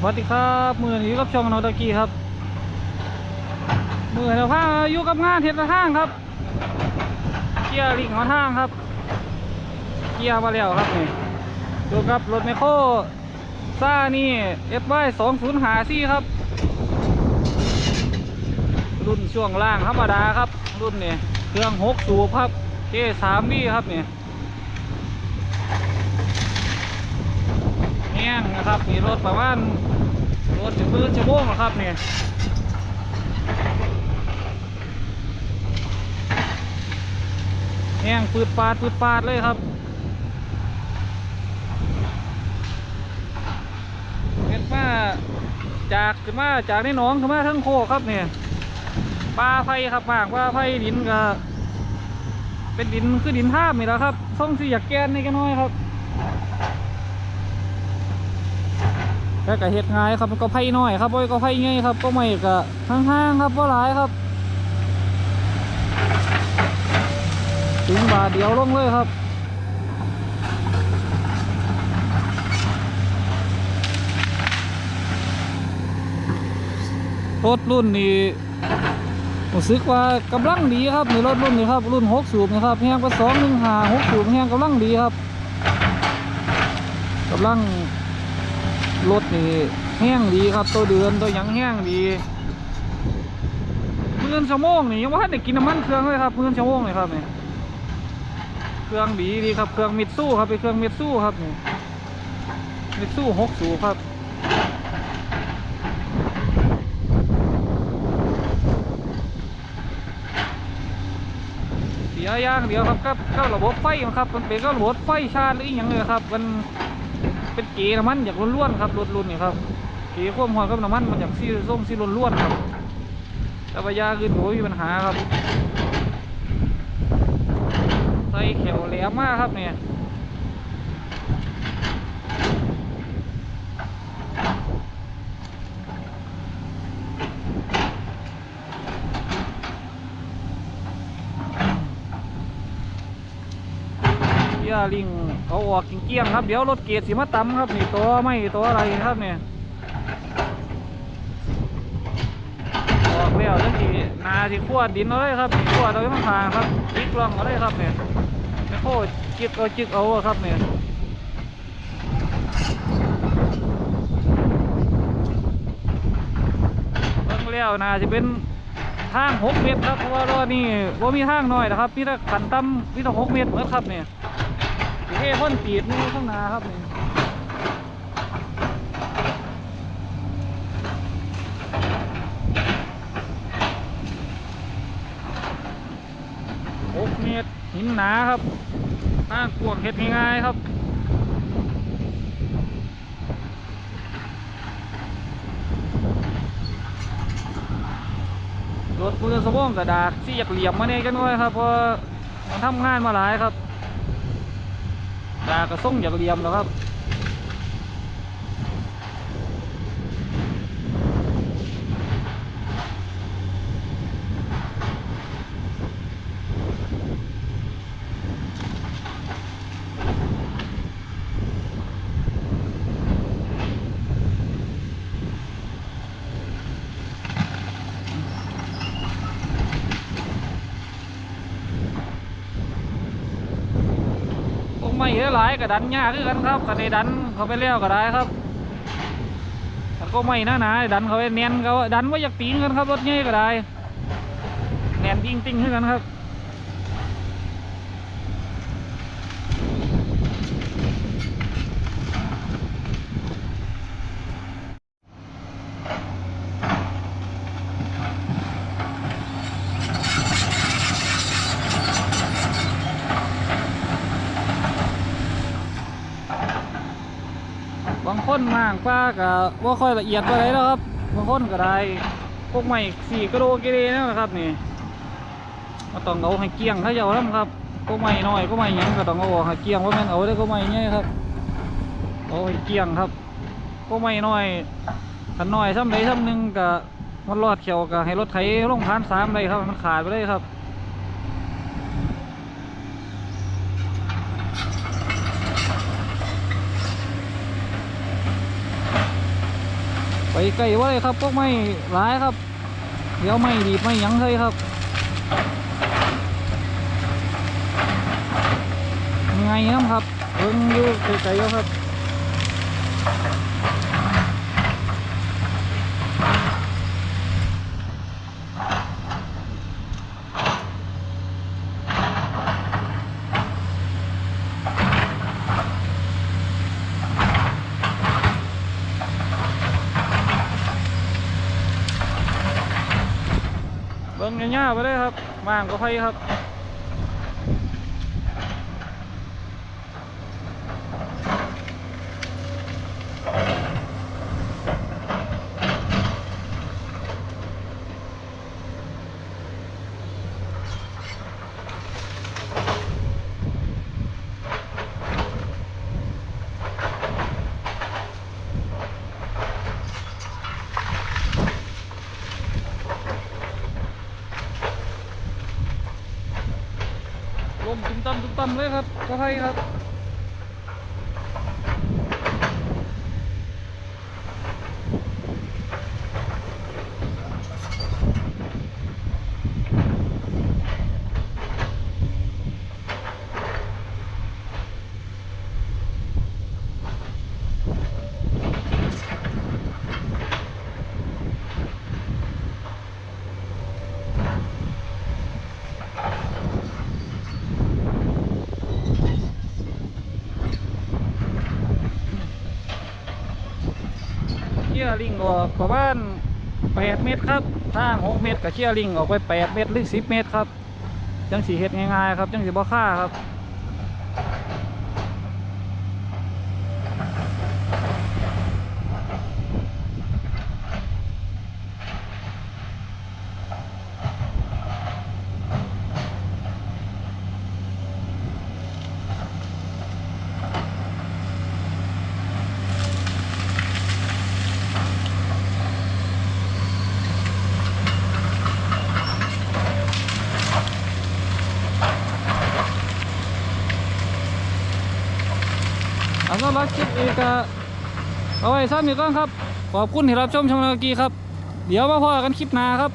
สวัสดีครับมือนี้กับช่องนอตะกี้ครับมือเราพาอยู่กับงานเทศทางครับเกียร์ลิงหัวทางครับ เกียร์มาแล้วครับนี่ดูกับรถไมคโครซ่านี่เอฟไสองศูนย์หาซี่ครับ รุ่นช่วงล่างธรรมดาครับ รุ่นนี่เครื่องหกสูบครับเจสามวีครับนี่ แห้ง นะครับมีรถประมาณรถถึงพื้นชั่วโมงนะครับเนี่ยแห้งปืดปาดปืดปาดเลยครับเห็นมาจากขึ้นมาจากในหนองขึ้นมาทั้งโคกครับเนี่ยปลาไฟครับมากปลาไฟดินก็เป็นดินคือดินท่ามีแหละครับส่งสีอยากแกนนี่กันน้อยครับ แล้วก็เฮ็ดง่ายครับก็ไผ่น้อยครับบ่ก็ไผ่ง่ายครับ ก็ไม่ก็ห่างๆครับบ่าหลายครับถึงบาทเดียวลงเลยครับรถรุ่นนี้รู้สึกว่ากำลังดีครับในรถรุ่นนี้ครับ รุ่น6สูบนะครับแฮงก็2 1 5 6สูบแฮงกำลังดีครับกำลัง รถนี่แห้งดีครับตัวเดือนตัวยังแห้งดีเมื่อนชั่วโมงนี่ยังว่าได้กินน้ำมันเครื่องเลยครับเมื่อนชั่วโมงเลยครับนี่เครื่องดีดีครับเครื่องมิตซูครับเป็นเครื่องมิตซูครับนี่มิตซูหกสูครับเสียย่างเดียวครับก็ก็ระบบไฟครับมันเป็นก็ระบบไฟชาร์จหรืออย่างเลยครับมัน เป็นเกน้ำมันอยากล้วนๆครับล้วนๆนี่ครับเกควบหอนกับน้ำมันมันอยากซีส้มซีล้วนๆครับแต่ว่ายาอื่นโอ้ยมีปัญหาครับใส่เขียวแหลมมากครับเนี่ย ยาลิงเขาออกเกี้ยงครับ เดี๋ยวรถเกียร์สีมาตำครับนี่ตัวไม่ตัวอะไรครับเนี่ยออกแล้วจังสีนาสิขวดดินเอาเลยครับขวดเอาไว้ข้างครับจิกล่องเอาเลยครับเนี่ยไม่โคจิกเอาจิกเอาครับเนี่ยเบิ่งแล้วนาจะเป็นทางหกเมตรครับเพราะว่ารถนี่ว่ามีทางน้อยนะครับพี่ถ้าขันต่ำพี่ต้องหกเมตรเหมือนครับเนี่ย เท่พ่นปีดนี่ข้างหน้าครับนี่หกเมตรหินหนาครับข้างกวางเห็ดง่ายๆครับรถมือสะโพงกระดาษที่อยากเหลี่ยมมาเนี่ยกันด้วยครับเพราะมันทำงานมาหลายครับ ตากระส่งอยากเรียมแล้วครับ หลายก็ดันยากขึ้นกันครับกันในดันเขาไปเลี้ยวก็ได้ครับแต่ก็ไม่นะนะดันเขาไปเนียนเขาดันว่าอยากตีกันครับรถเงี้ยก็ได้แนนติ้งติ้งขึ้นกันครับบางคนมากป้าก็ว่าค่อยละเอียดไปไหนแล้วครับบางคนก็ได้พวกใหม่สี่กระโดกิเลนะครับนี่มาต้องเอาให้เกี้ยงเขาเจ้าทำครับพวกใหม่น้อยก็ใหม่ยังก็ต้องเอาออกให้เกี้ยงว่าแม่นเอาได้ก็ใหม่เนี่ยครับเอาให้เกี้ยงครับพวกใหม่น้อยขันน้อยซ้ำใดซ้ำหนึ่งก็มันรอดเขียวก็ให้รถไถลงพานสามเลยครับมันขาดไปเลยครับ ไปไกลว่าเลยครับพวกไม่ร้ายครับ เดี๋ยวไม่ดีไม่ยั้งเลยครับยังไงนะครับเพิ่งอยู่ไกลๆครับ ง่ายๆไปเลยครับมางก็ค่อยครับ ลมำเลยครับก็ให้ครับ เชี่ยลิงออกประมาณ8เมตรครับทาง6เมตรกับเชี่ยลิงออกไป8เมตรหรือ10เมตรครับ จังสีเห็ดง่ายๆครับ จังสีบ่ค่าครับ สำหรักคลิปอีกอะเอาไว้ซ้ำอีกก่อนครับ ขอบคุณที่รับชมช่องนากีครับ เดี๋ยวมาพอกันคลิปหน้าครับ